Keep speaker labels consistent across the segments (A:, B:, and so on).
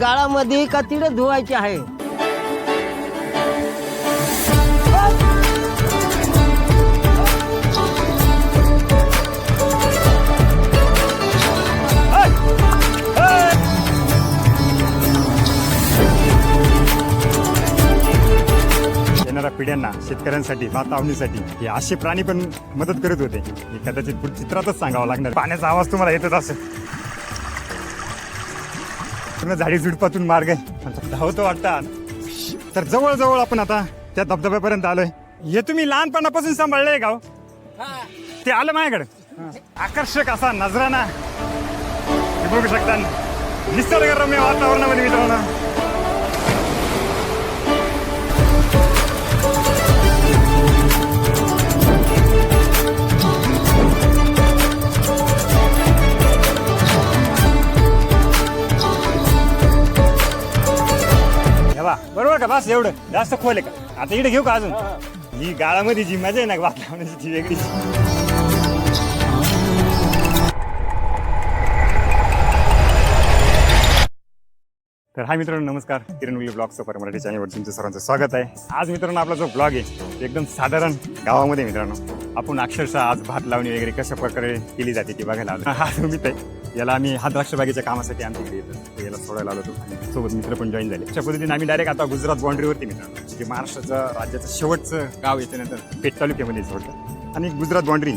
A: गाळामध्ये का तिडे धुवायचे आहे?
B: येणाऱ्या पिढ्यांना शेतकऱ्यांसाठी भात हे असे प्राणी पण मदत करत होते. हे कदाचित पुढे चित्रातच सांगावं लागणार. पाण्याचा आवाज तुम्हाला येतच असेल. पूर्ण झाडी झुडपातून मार्ग आहे. धावतो वाटतं तर जवळजवळ आपण आता त्या धबधब्यापर्यंत आलोय. हे तुम्ही लहानपणापासून सांभाळलंय गाव ते आलं माझ्याकडे. आकर्षक असा नजराना हे बघू शकता. निसर्गरम्य वातावरणामध्ये मित्रांनो बस एवढं. जास्त खोल आहे का? आता इकडे घेऊ का अजून? ही गाळामध्ये जी मजा आहे ना लावण्याची ती वेगळी तर हा मित्रांनो नमस्कार. किरण मुली ब्लॉगचं पर मराठी चॅनलवर तुमचं सर्वांचं स्वागत आहे. आज मित्रांनो आपला जो ब्लॉग आहे तो एकदम साधारण गावामध्ये मित्रांनो आपण अक्षरशः आज भात लावणी वगैरे कशा प्रकारे केली जाते ती बघायला आलो. हा सुमित आहे याला आम्ही हा द्राक्ष बागेच्या कामासाठी आमच्याकडे येतो याला सोडायला आलो होतो सोबत मित्र पण जॉईन झाले. अशा पद्धतीने आम्ही डायरेक्ट आता गुजरात बाउंड्रीवरती मित्रांनो जे महाराष्ट्राचं राज्याचं शेवटचं गाव येते नंतर पेठ तालुक्यामध्ये सोडतं आणि गुजरात बाउंड्री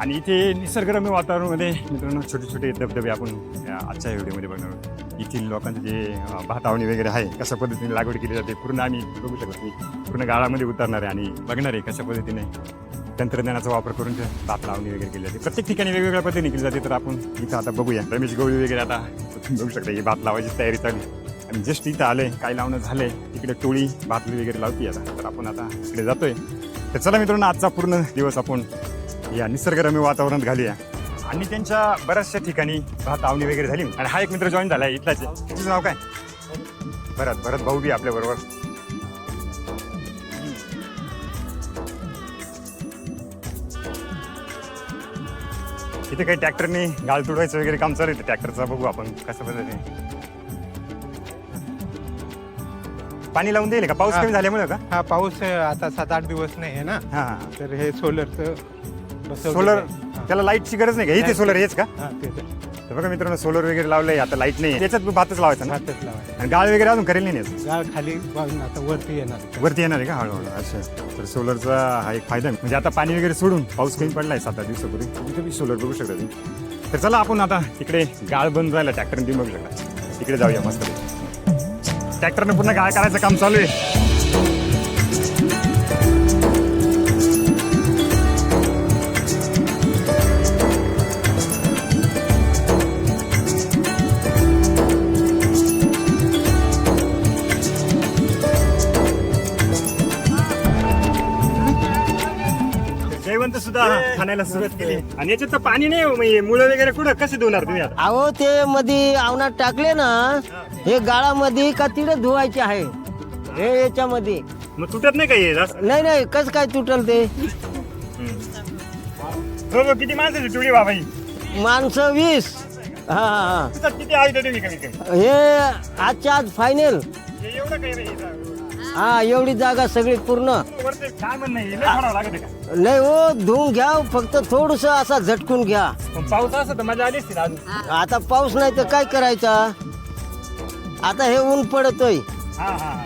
B: आणि इथे निसर्गरम्य वातावरणामध्ये मित्रांनो छोटे छोटे धबधबे आपण आजच्या व्हिडिओमध्ये बघणार आहोत. येथील लोकांचं जे भातावणी वगैरे आहे कशा पद्धतीने लागवड केली जाते पूर्ण आम्ही बघू शकत की पूर्ण गाळामध्ये उतरणार आहे आणि बघणार आहे कशा पद्धतीने तंत्रज्ञानाचा वापर करून ते भात लावणी वगैरे केली जाते. प्रत्येक ठिकाणी वेगवेगळ्या पद्धतीने केली जाते तर आपण इथं आता बघूया. रमेश गवळी वगैरे आता बघू शकता ही भात लावायची तयारी चालू आणि जस्ट इथं आले काय लावणं झाले तिकडे टोळी भातली वगैरे लावती आता. तर आपण आता तिकडे जातोय. तर चला मित्रांनो आजचा पूर्ण दिवस आपण या निसर्गरम्य वातावरणात घालूया. आणि त्यांच्या बऱ्याचशा ठिकाणी भात आवणी वगैरे झाली. आणि हा एक मित्र जॉईन झाला इथलाच आहे. तुझं नाव काय? भरत भरत भाऊ बी आपल्या बरोबर. इथे काही ट्रॅक्टरने गाळ तुडवायचं वगैरे काम चालू आहे. ट्रॅक्टरचं बघू आपण कसं पद्धतीने. पाणी लावून देईल का? पाऊस. कमी झाल्यामुळे का?
C: हा पाऊस आता सात आठ दिवस नाही आहे ना.
B: हा.
C: तर हे सोलरचं
B: सोलर
C: आहे. हा.
B: त्याला लाईटची गरज नाही का? इथे
C: नाही.
B: सोलर हेच का?
C: हा.
B: तर बघा मित्रांनो सोलर वगैरे लावलंय आता लाइट नाही त्याच्यात भातच लावायचा ना?
C: भातच लावायचं.
B: आणि गाळ वगैरे अजून करेल नाही याचं.
C: गाळ खाली वाहून आता वरती येणार.
B: वरती येणार आहे का? हळूहळू. अच्छा. तर सोलरचा हा एक फायदा आहे. म्हणजे आता पाणी वगैरे सोडून पाऊस कमी पडलाय सात आठ दिवसापूर्वी. तिथे बी सोलर बघू शकता तुम्ही. तर चला आपण आता तिकडे गाळ बंद राहिला ट्रॅक्टरने बघू शकता. तिकडे जाऊया मस्त ट्रॅक्टरने पुन्हा गाळ करायचं काम चालू आहे. सुद्धा खाण्याला सुरुवात केली. आणि याच्यात तर पाणी नाही हो, मुलं वगैरे कुठं? कसे धुणार तुम्ही आता?
A: अहो ते मध्ये आवनात टाकले ना हे गाळामध्ये का तिडे धुवायचे आहे. हे याच्यामध्ये.
B: मग तुटत नाही काही
A: नाही नाही कस काय तुटल ते?
B: किती माणसाची टोळी बाबा ही
A: माणसं वीस. हा हा हा.
B: तिथं किती आहे तुम्ही कमी कमी
A: हे आजच्या आज फायनल
B: एवढं काही नाही.
A: हा एवढी जागा सगळी पूर्ण.
B: वरती काय म्हण नाही लय फाडावं लागत आहे का
A: नाही हो धुवून घ्या फक्त थोडस असा झटकून घ्या.
B: पण पाऊस असं तर मजा आली असती ना अजून.
A: आता पाऊस नाही तर काय करायचा? आता हे ऊन पडतोय.
B: हा हा हा.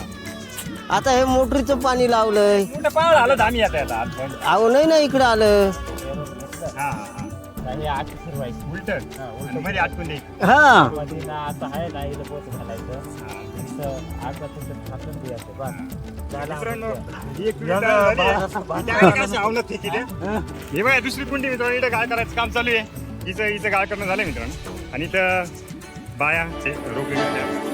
A: आता हे मोटरीचं पाणी लावलंय.
B: मोठं पावळ आलं तर आम्ही आता आता आज पण.
A: अहो नाही ना इकडं आलं.
B: हा हा. हा उलट. मध्ये आटकून
A: हा.
B: ही. आहे. त्या वेळी कशी आवलत फेकी ते. हे बघा दुसरी कुंडी मित्रांनो इथं गाळ करायचं काम चालू आहे हिचं हिचं गाळ करणं झालं मित्रांनो आणि इथं बाया ते रोपे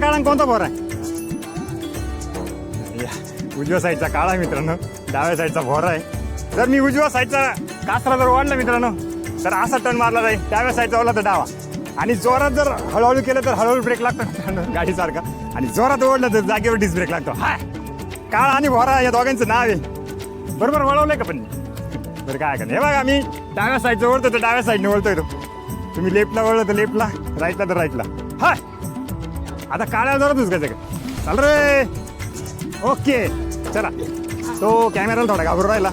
B: काळा कोणता भोरा या, उजव्या साईडचा काळा आहे मित्रांनो. डाव्या साईडचा भोरा आहे. जर मी उजव्या साईडचा कासरा जर वाढला मित्रांनो तर असा टर्न मारला जाईल. डाव्या साईडचा ओला तर डावा. आणि जोरात जर हळूहळू केलं तर हळूहळू ब्रेक लागतो मित्रांनो गाडीसारखा. आणि जोरात ओढलं तर जागेवर डिस ब्रेक लागतो. हाय. काळा आणि भोरा या दोघांचं नाव आहे. बरोबर वळवलंय का पण? बरं काय का हे बघा मी डाव्या साईडचं ओढतो तर डाव्या साईडने वळतोय तो. तुम्ही लेफ्टला वळलं तर लेफ्टला राईटला तर राईटला हाय. आता काळ्या जरा घुसकायचं का चाल रे. ओके. चला. तो कॅमेराला थोडा घाबरून राहिला.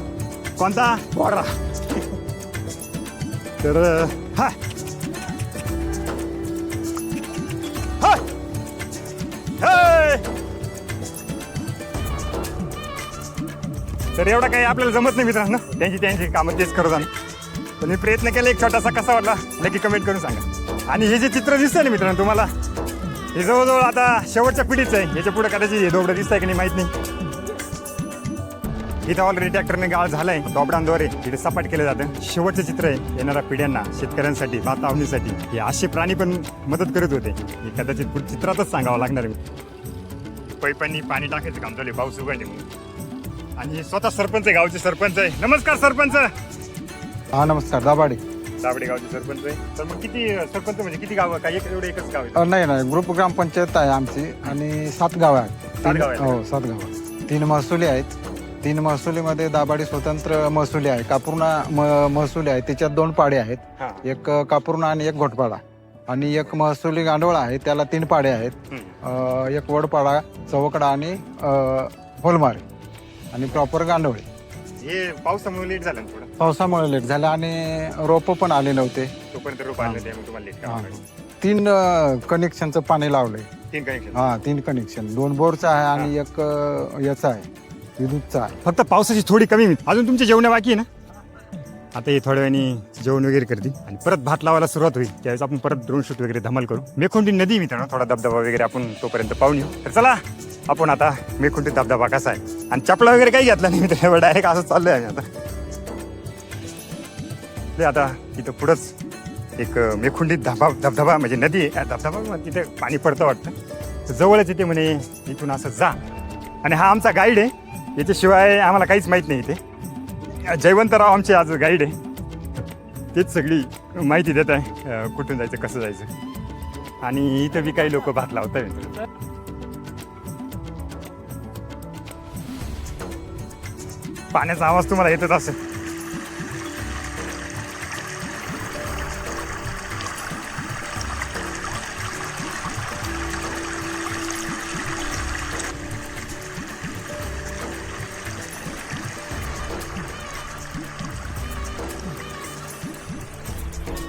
B: कोणता? भोरा तर हा. तर एवढा काही आपल्याला जमत नाही मित्रांनो. त्यांची त्यांची कामं तेच करत आम्ही. पण मी प्रयत्न केला एक छोटासा कसा वाटला नक्की कमेंट करून सांगा. आणि हे जे चित्र दिसतंय ना मित्रांनो तुम्हाला हे जवळजवळ आता शेवटच्या पिढीचं आहे. याच्यापुढे कदाचित हे दोबडं दिसतंय की नाही माहीत नाही. इथं ऑलरेडी ट्रॅक्टरने गाळ झालाय. दोबडांद्वारे तिथे सपाट केलं जातं. शेवटचं चित्र आहे येणाऱ्या पिढ्यांना शेतकऱ्यांसाठी वातावरणीसाठी. हे असे प्राणी पण मदत करत होते. हे कदाचित पुढे चित्रातच सांगावं लागणार आहे. पैपांनी पाणी टाकायचं काम चालू आहे, पाऊस उघडले आणि स्वतः सरपंच आहे गावचे सरपंच आहे. नमस्कार सरपंच!
C: हा नमस्कार. दाबाडे
B: दाबडे गावचे सरपंच आहे. तर मग किती सरपंच म्हणजे किती गाव? काय एक एवढं एकच गाव आहे
D: अ, नाही नाही ग्रुप ग्रामपंचायत आहे आमची आणि सात गावं आहेत.
B: सात
D: तीन-
B: गावं आहेत.
D: हो सात गावं. तीन महसुली आहेत. तीन महसुलीमध्ये दाबाडी स्वतंत्र महसुली आहे. कापूर्णा म- महसुली आहे. त्याच्यात दोन पाडे आहेत.
B: हा.
D: एक कापूर्णा आणि एक घोटपाडा. आणि एक महसुली गांडोळा आहे. त्याला तीन पाडे आहेत.
B: हम्म.
D: अ, एक वडपाडा चवकडा आणि अ, होलमारे. आणि प्रॉपर गांडोळे.
B: हे पावसामुळे लेट झालं ना थोडं.
D: पावसामुळे लेट झालं आणि रोपं पण आले नव्हते.
B: तोपर्यंत रोप आले त्यामुळे तुम्हाला लेट करावं. लागलं.
D: तीन कनेक्शनचं पाणी लावलंय.
B: तीन कनेक्शन
D: हा तीन कनेक्शन दोन बोरचं आहे आणि एक अ, याचं आहे. विद्युतचं आहे.
B: फक्त पावसाची थोडी कमी अजून तुमचे जेवण बाकी आहे ना? आता हे थोड्या वेळाने जेवण वगैरे करतील. आणि परत भात लावायला सुरुवात होईल. त्यावेळेस आपण परत ड्रोन शूट वगैरे धमाल करू. मेखुंडी नदी मित्रांनो. थोडा धबधबा वगैरे आपण तोपर्यंत पाहून येऊ तर चला आपण आता मेखुंडी धबधबा कसा आहे? आणि चपला वगैरे काही घेतला नाही मित्र डायरेक्ट असं चाललोय आम्ही आता. ते आता इथं पुढंच एक मेखुंडीत धबा धबधबा म्हणजे नदी आहे. धबधबा तिथे पाणी पडतं वाटतं. तर जवळच इथे म्हणे इथून असं जा. आणि हा आमचा गाईड आहे. याच्याशिवाय आम्हाला काहीच माहीत नाही इथे. जयवंतराव आमचे आज गाईड आहे. तेच सगळी माहिती देत आहे कुठून जायचं कसं जायचं. आणि इथं बी काही लोक भात लावत आहे पाण्याचा आवाज तुम्हाला येतच असेल.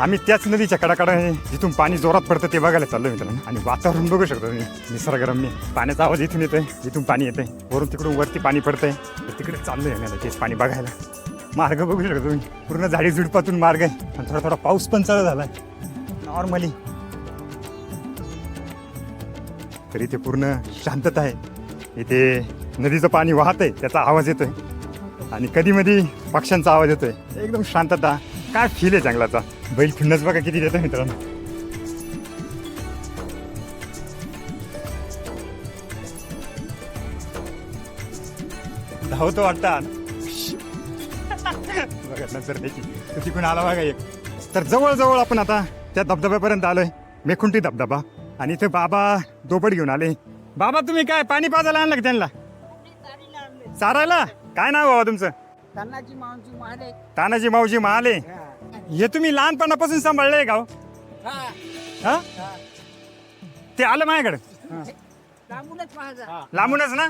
B: आम्ही त्याच नदीच्या कडाकडे जिथून पाणी जोरात पडतं ते बघायला चाललो मित्रांनो. आणि वातावरण बघू शकतो तुम्ही. निसर्गरम्य. पाण्याचा आवाज इथून येतोय. जिथून पाणी येतंय. वरून तिकडून वरती पाणी पडतंय. तर तिकडे चाललोय आम्ही तेच पाणी बघायला. मार्ग बघू शकतो तुम्ही. पूर्ण झाडी झुडपातून मार्ग आहे. आणि थोडा थोडा पाऊस पण चालू झाला नॉर्मली तर इथे पूर्ण शांतता आहे. इथे नदीचं पाणी वाहत आहे त्याचा आवाज येतोय. आणि कधी मधी पक्ष्यांचा आवाज येतोय. एकदम शांतता. काय फील आहे जंगलाचा? बैल खुन्नस बघा किती देतो मित्रांनो. धावतो वाटता बघा नंतर त्याची तर तिकडून आला बघा एक. तर जवळजवळ आपण आता त्या धबधब्यापर्यंत आलोय. मेखुंटी धबधबा. आणि इथे बाबा दोपट घेऊन आले. बाबा तुम्ही काय पाणी पाजायला आणलं का त्यांना? चारायला? काय नाव बाबा तुमचं?
E: तानाजी मावजी महाले.
B: तानाजी माऊजी महाले. हे तुम्ही लहानपणापासून सांभाळलंय गाव हा? ते आलं माझ्याकडे.
E: लांबूनच माझा
B: लांबूनच ना?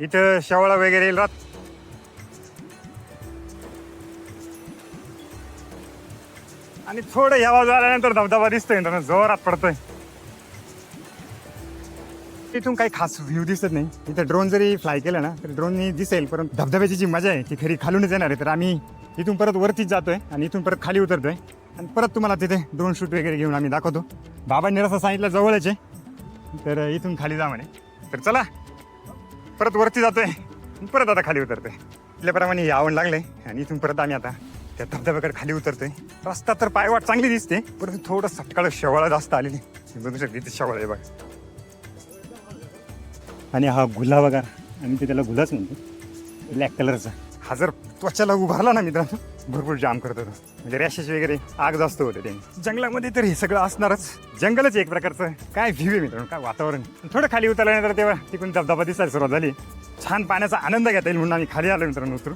B: इथं शेवळा वगैरे राहत. आणि थोडं ह्या बाजू आल्यानंतर धबधबा दिसतोय ना जोरात पडतोय. इथून काही खास व्ह्यू दिसत नाही. इथं ड्रोन जरी फ्लाय केलं ना तर ड्रोननी दिसेल परंतु धबधब्याची जी मजा आहे ती खरी खालूनच येणार आहे. तर आम्ही इथून परत वरतीच जातोय आणि इथून परत खाली उतरतोय. आणि परत तुम्हाला तिथे ड्रोन शूट वगैरे घेऊन आम्ही दाखवतो. बाबांनी रस्ता सांगितलं जवळच आहे. तर इथून खाली जा म्हणे. तर चला. परत वरती जातोय. परत आता खाली उतरतोय. आपल्याप्रमाणे हे आवड लागले आणि इथून परत आम्ही आता त्या धबधब्याकडे खाली उतरतोय. रस्ता तर पायवाट चांगली दिसते परंतु थोडं सटकाळ शेवाळा जास्त आलेली. बघू शकते ते शेवाळ आहे बघा. आणि हा गुल्हा बघा आम्ही ते त्याला गुलाच म्हणतो. ब्लॅक कलरचा हा जर त्वचाला उभारला ना मित्रांनो. भरपूर जाम करतो होतो. म्हणजे रॅशेस वगैरे आग जास्त होते ते जंगलामध्ये तर हे सगळं असणारच. जंगलच एक प्रकारचं. काय व्ह्यू आहे मित्रांनो काय वातावरण. थोडं खाली उतरल्यानंतर तेव्हा तिकडून धबधबा दिसायला सुरुवात झाली. छान पाण्याचा आनंद घेता येईल म्हणून आम्ही खाली आलो मित्रांनो उतरू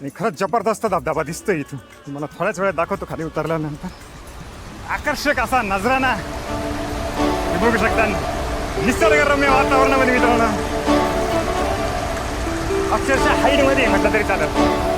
B: आणि खरंच जबरदस्त धबधबा दिसतोय इथून. तुम्हाला थोड्याच वेळात दाखवतो खाली उतरल्यानंतर. आकर्षक असा नजराना बघू शकता निसर्गरम्य वातावरणामध्ये मित्रांनो. अक्षरशः हाईटमध्ये म्हटलं तरी चालत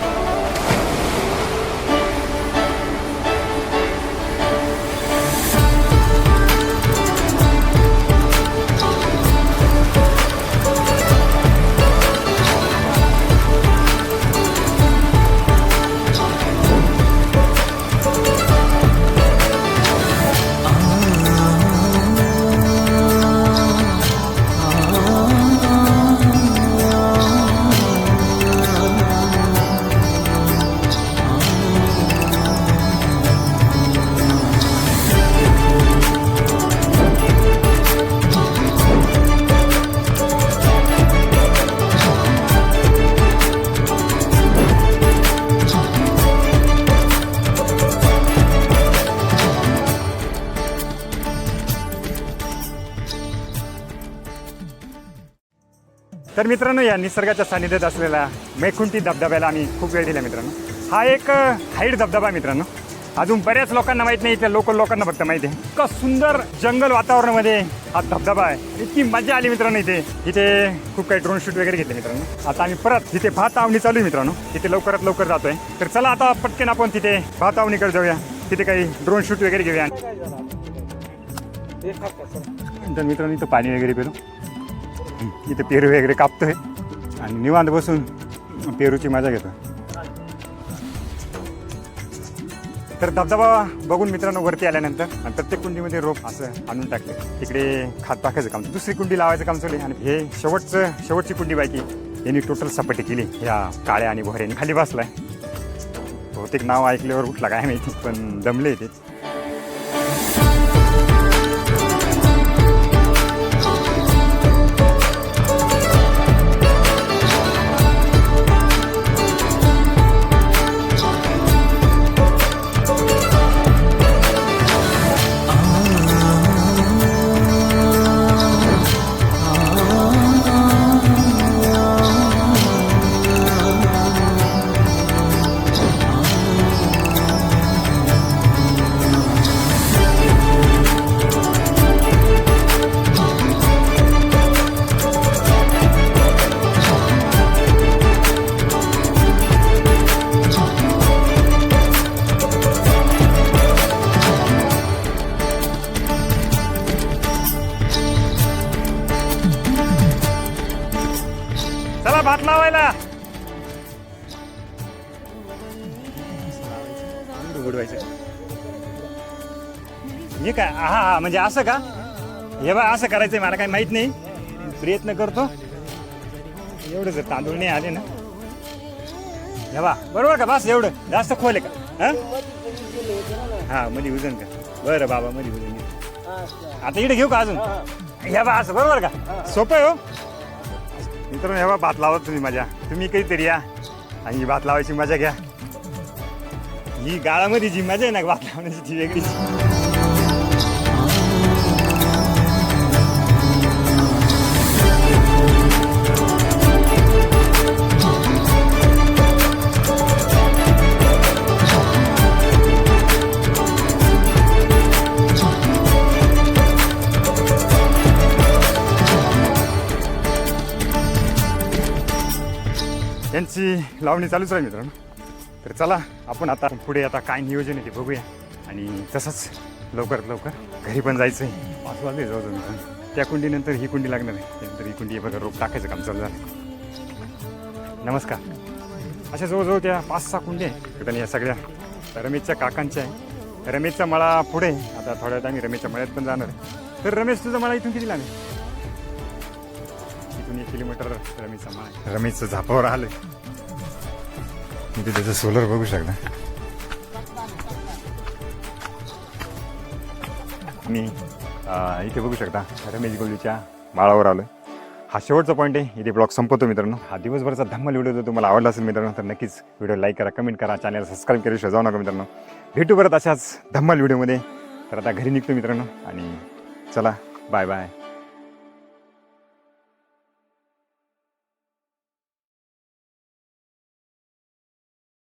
B: तर मित्रांनो या निसर्गाच्या सानिध्यात असलेला मैकुंठी धबधब्याला आम्ही खूप वेळ दिला मित्रांनो. हा एक हाईट धबधबा आहे मित्रांनो. अजून बऱ्याच लोकांना माहीत नाही इथल्या लोकल लोकांना फक्त माहिती आहे. इतका सुंदर जंगल वातावरणामध्ये हा धबधबा आहे. इतकी मजा आली मित्रांनो इथे. इथे खूप काही ड्रोन शूट वगैरे घेतले मित्रांनो. आता आम्ही परत तिथे भात आवणी चालू आहे मित्रांनो. तिथे लवकरात लवकर जातोय. तर चला आता पटकन आपण तिथे भात आवणीकडे जाऊया. तिथे काही ड्रोन शूट वगैरे घेऊया. तर मित्रांनो इथं पाणी वगैरे पेरू इथे पेरू वगैरे कापतोय. आणि निवांत बसून पेरूची मजा घेतो. तर धबधबा बघून मित्रांनो वरती आल्यानंतर आणि प्रत्येक कुंडीमध्ये रोप असं आणून टाकले तिकडे खात टाकायचं काम. दुसरी कुंडी लावायचं काम चालू आहे. आणि हे शेवटचं शेवटची कुंडी बाकी यांनी टोटल सपाटी केली. ह्या काळ्या आणि भोऱ्याने खाली बसलाय. बहुतेक नाव ऐकल्यावर उठला काय माहिती पण दमले ते. हे काय? हा हा म्हणजे असं का? हे बा असं करायचंय मला काही माहीत नाही. प्रयत्न करतो. एवढं जर तांदूळ नाही आले ना. हे बा बरोबर का? बस एवढं. जास्त खोल आहे का? हा? हां मध्ये उजन का बरं बाबा मध्ये उजन आता इकडे घेऊ का अजून? हे बा असं बरोबर का? सोपं आहे हो. मित्रांनो हे बा भात लावत तुम्ही मजा तुम्ही काहीतरी या आणि ही भात लावायची मजा घ्या. ही गाळामध्ये जी मजा आहे ना भात लावण्याची ती वेगळीच. यांची लावणी चालूच राहील मित्रांनो. तर चला आपण आता पुढे आता काय नियोजन आहे ते बघूया. आणि तसंच लवकरात लवकर घरी पण जायचं आहे पाच वाजले जवळजवळ मित्रांनो. त्या कुंडीनंतर ही कुंडी लागणार आहे. त्यानंतर ही कुंडी बघा रोप टाकायचं काम चालू झालं नमस्कार. अशा जवळजवळ त्या पाच सहा कुंडी आहे तर या सगळ्या रमेशच्या काकांच्या आहे रमेशचा मळा पुढे. आता थोड्या वेळात आम्ही रमेशच्या मळ्यात पण जाणार आहे. तर रमेश तुझं मला इथून किती लागेल अजून एक किलोमीटर रमीचा माळ रमीच झापावर आलं तिथे त्याचं सोलर बघू शकता. मी इथे बघू शकता रमेश गोलीच्या बाळावर आलोय. हा शेवटचा पॉईंट आहे. इथे ब्लॉग संपवतो मित्रांनो. हा दिवसभरचा धम्मल व्हिडिओ जर तुम्हाला आवडला असेल मित्रांनो तर नक्कीच व्हिडिओ लाईक करा कमेंट करा चॅनल सबस्क्राईब करू जाऊ नका मित्रांनो. भेटू परत अशाच धम्मल व्हिडिओमध्ये तर आता घरी निघतो मित्रांनो आणि चला बाय बाय